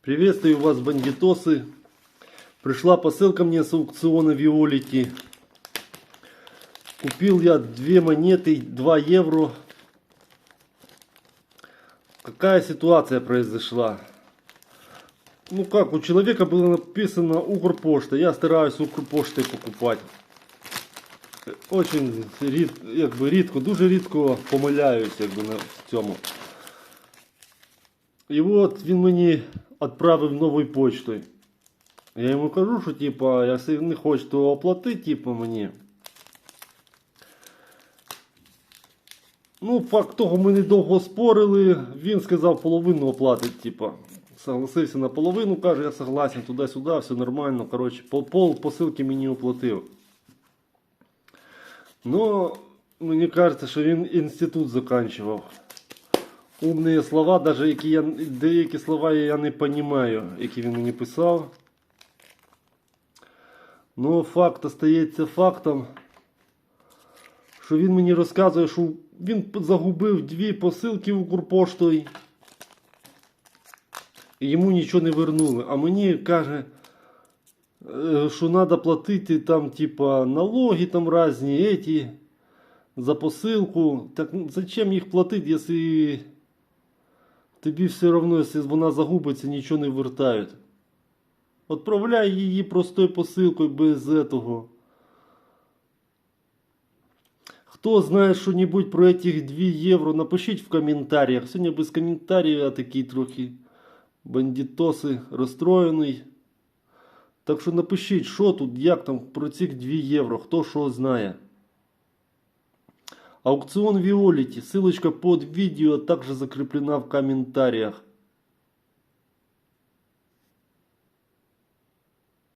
Приветствую вас, бандитосы. Пришла посылка мне с аукциона Виолити. Купил я две монеты, 2 евро. Какая ситуация произошла? Ну как, у человека было написано Укрпошта. Я стараюсь Укрпоштой покупать. Очень рід, якби, рідко, дуже рідко помиляюсь якби, на цьому. І от він мені відправив новою почтою. Я йому кажу, що типа, якщо не хочеш, то оплати, типа, мені. Ну, факт того, ми недовго спорили. Він сказав, половину оплатить, типа. Согласився на половину, каже, я согласен, туди-сюди, все нормально. Коротше, пол, пол посилки мені оплатив. Ну, мені кажеться, що він інститут заканчивав. Умні слова, даже які я, деякі слова я не розумію, які він мені писав. Ну, факт остається фактом, що він мені розказує, що він загубив дві посилки Укрпоштою. І йому нічого не вернули. А мені каже, е, що треба платити там, типа, налоги там різні, за посилку. Так зачем їх платити, якщо тобі все одно, якщо вона загубиться, нічого не вертають. Отправляй її простою посилкою без этого. Хто знає що-небудь про этих 2 євро, напишіть в коментарях. Сьогодні без коментарів я такий трохи бандитоси розстроєний. Так що напишіть, що тут, як там про цих 2 євро, хто що знає. Аукцион Виолити. Ссылочка под видео также закреплена в комментариях.